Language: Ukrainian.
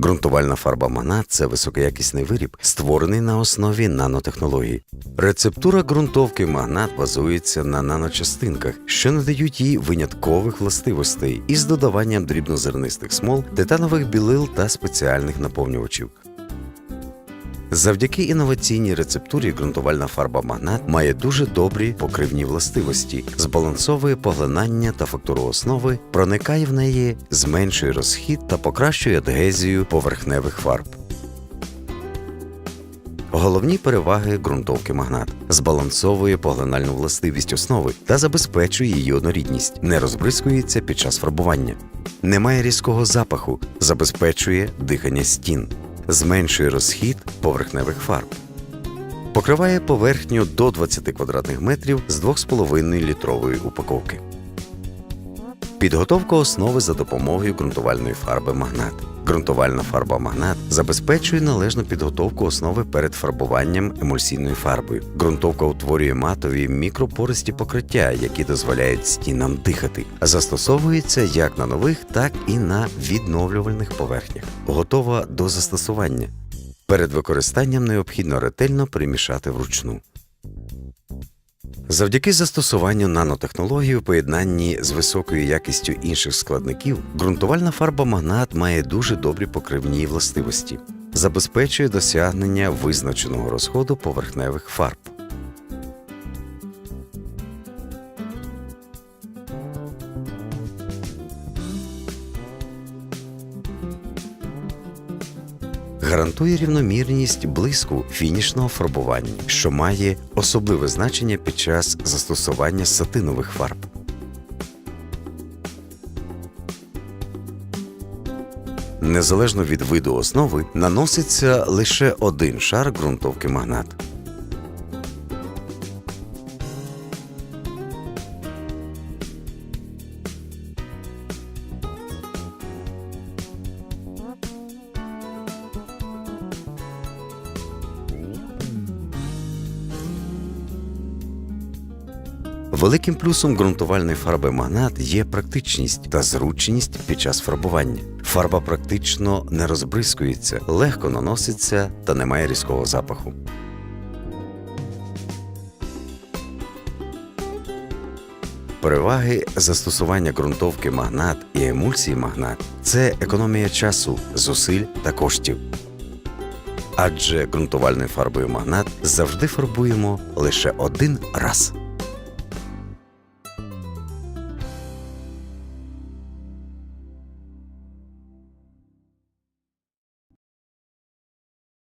Ґрунтувальна фарба мана це високоякісний виріб, створений на основі нанотехнологій. Рецептура ґрунтовки магнат базується на наночастинках, що надають їй виняткових властивостей із додаванням дрібнозернистих смол, титанових білил та спеціальних наповнювачів. Завдяки інноваційній рецептурі ґрунтувальна фарба магнат має дуже добрі покривні властивості, збалансовує поглинання та фактуру основи, проникає в неї, зменшує розхід та покращує адгезію поверхневих фарб. Головні переваги ґрунтовки магнат збалансовує поглинальну властивість основи та забезпечує її однорідність, не розбризкується під час фарбування, немає різкого запаху, забезпечує дихання стін, зменшує розхід поверхневих фарб. Покриває поверхню до 20 квадратних метрів з 2,5 літрової упаковки. Підготовка основи за допомогою ґрунтувальної фарби магнат. Ґрунтувальна фарба магнат забезпечує належну підготовку основи перед фарбуванням емульсійною фарбою. Ґрунтовка утворює матові мікропористі покриття, які дозволяють стінам дихати. Застосовується як на нових, так і на відновлювальних поверхнях. Готова до застосування. Перед використанням необхідно ретельно перемішати вручну. Завдяки застосуванню нанотехнологій у поєднанні з високою якістю інших складників, ґрунтувальна фарба магнат має дуже добрі покривні властивості, забезпечує досягнення визначеного розходу поверхневих фарб. Гарантує рівномірність блиску фінішного фарбування, що має особливе значення під час застосування сатинових фарб. Незалежно від виду основи наноситься лише один шар ґрунтовки магнат. Великим плюсом ґрунтувальної фарби магнат є практичність та зручність під час фарбування. Фарба практично не розбризкується, легко наноситься та не має різкого запаху. Переваги застосування ґрунтовки магнат і емульсії магнат це економія часу, зусиль та коштів. Адже ґрунтувальною фарбою магнат завжди фарбуємо лише один раз.